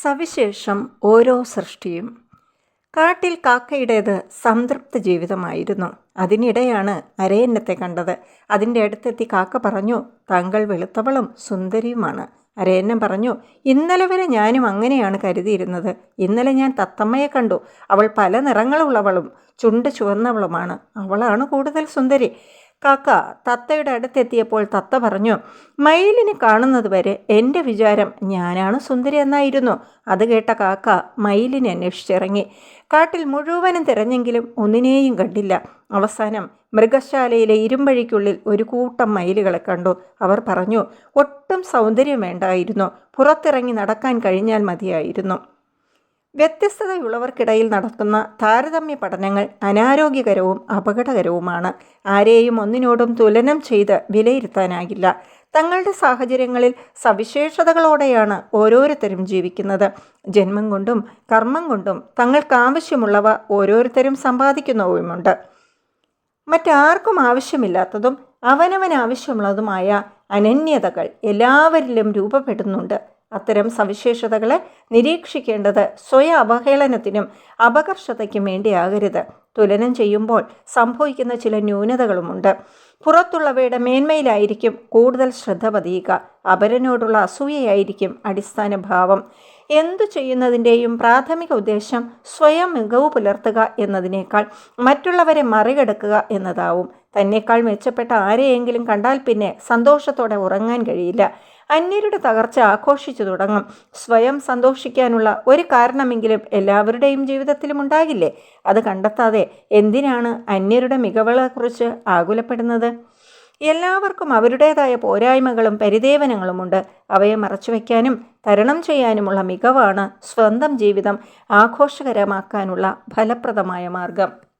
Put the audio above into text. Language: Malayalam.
സവിശേഷം ഓരോ സൃഷ്ടിയും. കാട്ടിൽ കാക്കയുടേത് സംതൃപ്ത ജീവിതമായിരുന്നു. അതിനിടെയാണ് അരയന്നത്തെ കണ്ടത്. അതിന്റെ അടുത്തെത്തി കാക്ക പറഞ്ഞു താങ്കൾ വെളുത്തവളും സുന്ദരിയുമാണ്. അരയന്നം പറഞ്ഞു ഇന്നലെ വരെ ഞാനും അങ്ങനെയാണ് കരുതിയിരുന്നത്. ഇന്നലെ ഞാൻ തത്തമ്മയെ കണ്ടു. അവൾ പല നിറങ്ങളുള്ളവളും ചുണ്ട് ചുവന്നവളുമാണ്. അവളാണ് കൂടുതൽ സുന്ദരി. കാക്ക തത്തയുടെ അടുത്തെത്തിയപ്പോൾ തത്ത പറഞ്ഞു മയിലിനെ കാണുന്നത് വരെ എന്റെ വിചാരം ഞാനാണ് സുന്ദരി എന്നായിരുന്നു. അത് കേട്ട കാക്ക മയിലിനെ അന്വേഷിച്ചിറങ്ങി. കാട്ടിൽ മുഴുവനും തിരഞ്ഞെങ്കിലും ഒന്നിനെയും കണ്ടില്ല. അവസാനം മൃഗശാലയിലെ ഇരുമ്പഴിക്കുള്ളിൽ ഒരു കൂട്ടം മയിലുകളെ കണ്ടു. അവർ പറഞ്ഞു ഒട്ടും സൗന്ദര്യം വേണ്ടായിരുന്നു. പുറത്തിറങ്ങി നടക്കാൻ കഴിഞ്ഞാൽ മതിയായിരുന്നു. വ്യത്യസ്തതയുള്ളവർക്കിടയിൽ നടത്തുന്ന താരതമ്യ പഠനങ്ങൾ അനാരോഗ്യകരവും അപകടകരവുമാണ്. ആരെയും ഒന്നിനോടും തുലനം ചെയ്ത് വിലയിരുത്താനാകില്ല. തങ്ങളുടെ സാഹചര്യങ്ങളിൽ സവിശേഷതകളോടെയാണ് ഓരോരുത്തരും ജീവിക്കുന്നത്. ജന്മം കൊണ്ടും കർമ്മം കൊണ്ടും തങ്ങൾക്കാവശ്യമുള്ളവ ഓരോരുത്തരും സമ്പാദിക്കുന്നവുമുണ്ട് മറ്റാർക്കും ആവശ്യമില്ലാത്തതും അവനവൻ ആവശ്യമുള്ളതുമായ അനന്യതകൾ എല്ലാവരിലും രൂപപ്പെടുന്നുണ്ട്. അത്തരം സവിശേഷതകളെ നിരീക്ഷിക്കേണ്ടത് സ്വയ അവഹേളനത്തിനും അപകർഷതയ്ക്കും വേണ്ടിയാകരുത്. തുലനം ചെയ്യുമ്പോൾ സംഭവിക്കുന്ന ചില ന്യൂനതകളുമുണ്ട്. പുറത്തുള്ളവയുടെ മേന്മയിലായിരിക്കും കൂടുതൽ ശ്രദ്ധ പതിയുക. അപരനോടുള്ള അസൂയയായിരിക്കും അടിസ്ഥാന ഭാവം എന്തു ചെയ്യുന്നതിന്റെയും പ്രാഥമിക ഉദ്ദേശം സ്വയം മികവ് പുലർത്തുക എന്നതിനേക്കാൾ മറ്റുള്ളവരെ മറികടക്കുക എന്നതാവും. തന്നെക്കാൾ മെച്ചപ്പെട്ട ആരെയെങ്കിലും കണ്ടാൽ പിന്നെ സന്തോഷത്തോടെ ഉറങ്ങാൻ കഴിയില്ല. അന്യരുടെ തകർച്ച ആഘോഷിച്ചു തുടങ്ങും. സ്വയം സന്തോഷിക്കാനുള്ള ഒരു കാരണമെങ്കിലും എല്ലാവരുടെയും ജീവിതത്തിലും ഉണ്ടാകില്ലേ? അത് കണ്ടെത്താതെ എന്തിനാണ് അന്യരുടെ മികവുകളെക്കുറിച്ച് ആകുലപ്പെടുന്നത്? എല്ലാവർക്കും അവരുടേതായ പോരായ്മകളും പരിദേവനങ്ങളുമുണ്ട്. അവയെ മറച്ചുവെക്കാനും തരണം ചെയ്യാനുമുള്ള മികവാണ് സ്വന്തം ജീവിതം ആഘോഷകരമാക്കാനുള്ള ഫലപ്രദമായ മാർഗം.